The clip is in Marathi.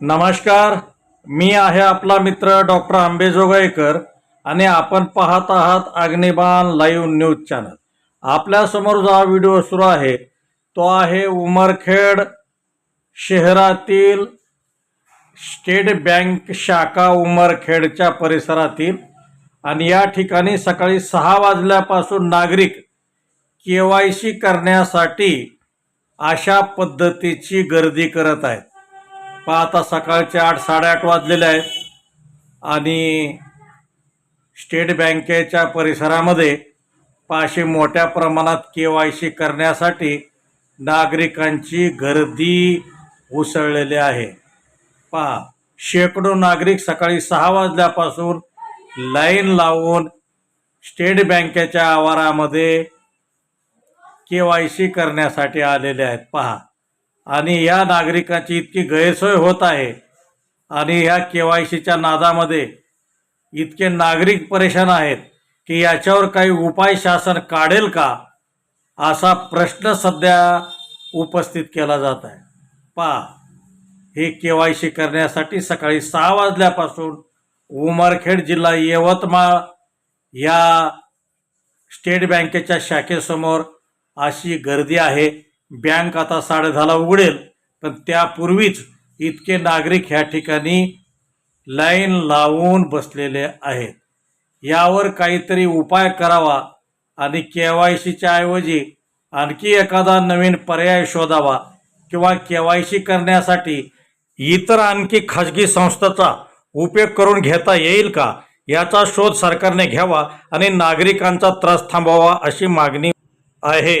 नमस्कार. मी आहे आपला मित्र डॉक्टर आंबेजोगाईकर आणि आपण पाहत आहात अग्निबाण लाईव्ह न्यूज चॅनल. आपल्यासमोर जो हा व्हिडिओ सुरू आहे तो आहे उमरखेड शहरातील स्टेट बँक शाखा उमरखेडच्या परिसरातील आणि या ठिकाणी सकाळी सहा वाजल्यापासून नागरिक के वाय सी करण्यासाठी अशा पद्धतीची गर्दी करत आहेत. पाहता सकाळचे आठ साडेआठ वाजलेले आहेत. आणि स्टेट बँकेच्या परिसरामध्ये पाचशे मोठ्या प्रमाणात के वाय सी करण्यासाठी नागरिकांची गर्दी उसळलेली आहे. पहा शेकडो नागरिक सकाळी सहा वाजल्यापासून लाईन लावून स्टेट बँकेच्या आवारामध्ये के वाय सी करण्यासाठी आलेले आहेत. पहा आणि या नागरिकांची इतकी गैरसोय होत आहे. आणि ह्या के वाय सीच्या नादामध्ये इतके नागरिक परेशान आहेत की याच्यावर काही उपाय शासन काढेल का असा प्रश्न सध्या उपस्थित केला जात आहे. पहा हे के वाय सी करण्यासाठी सकाळी सहा वाजल्यापासून उमरखेड जिल्हा यवतमाळ या स्टेट बँकेच्या शाखेसमोर अशी गर्दी आहे. बँक आता साडेदहाला उघडेल पण त्यापूर्वीच इतके नागरिक ह्या ठिकाणी लाईन लावून बसलेले आहेत. यावर काहीतरी उपाय करावा आणि के वाय सीच्या ऐवजी आणखी एखादा नवीन पर्याय शोधावा किंवा के वाय सी करण्यासाठी इतर आणखी खाजगी संस्थाचा उपयोग करून घेता येईल का? याचा शोध सरकारने घ्यावा आणि नागरिकांचा त्रास थांबवावा अशी मागणी आहे.